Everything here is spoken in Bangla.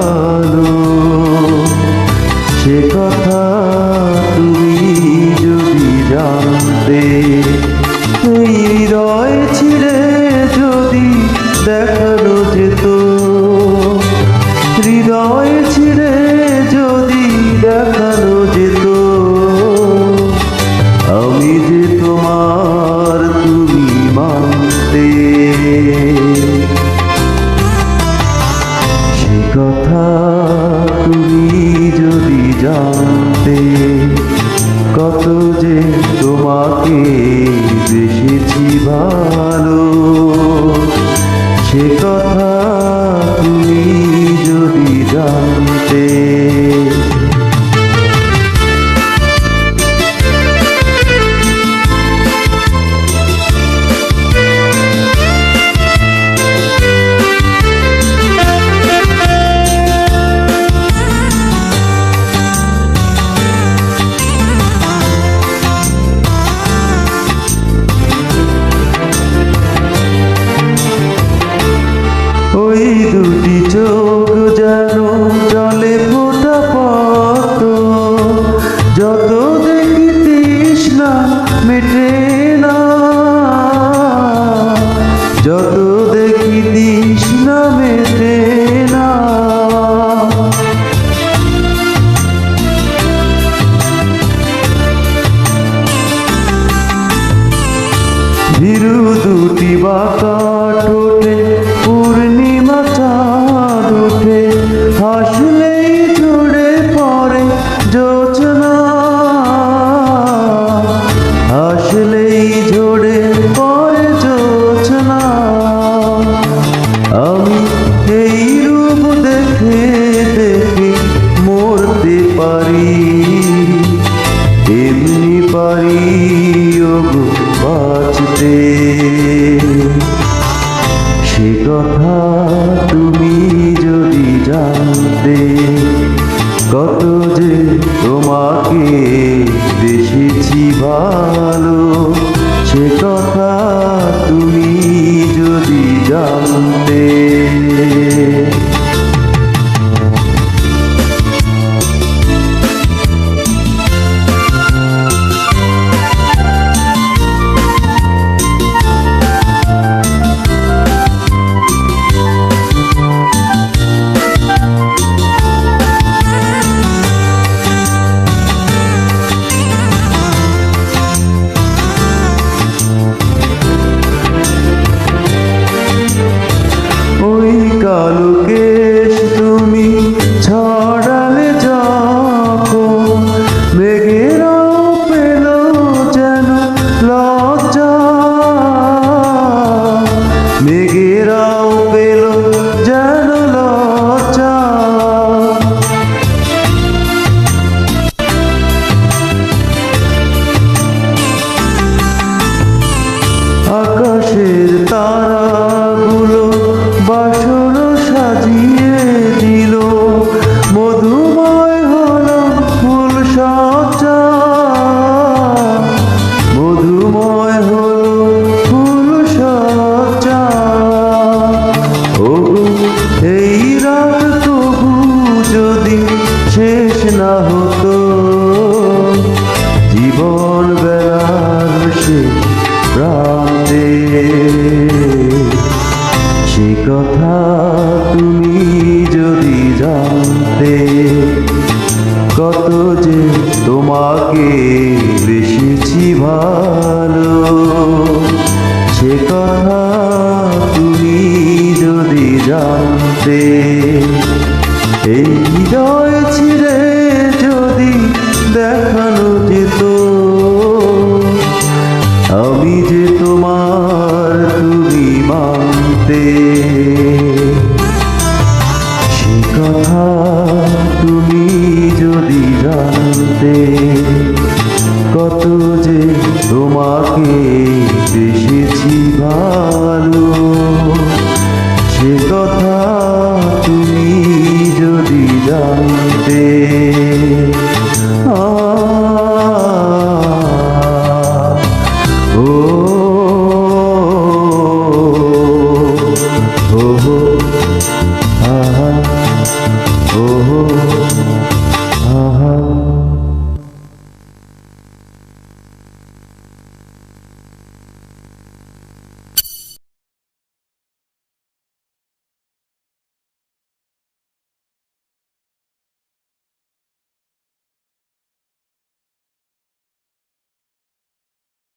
ভালো সে কথা তুমি যদি জানতে প্রান্তে কত যে তোমাকে দেখেছি ভাই। যত দেখি তৃষ্ণা মেটে না। যত দেখি তৃষ্ণা মেটে না। ধীরু দুটি বাতা কালো আগে বেশিছি ভালো? সে কথা তুমি যদি জানতে এই হৃদয় ছিড়ে যদি দেখানো যে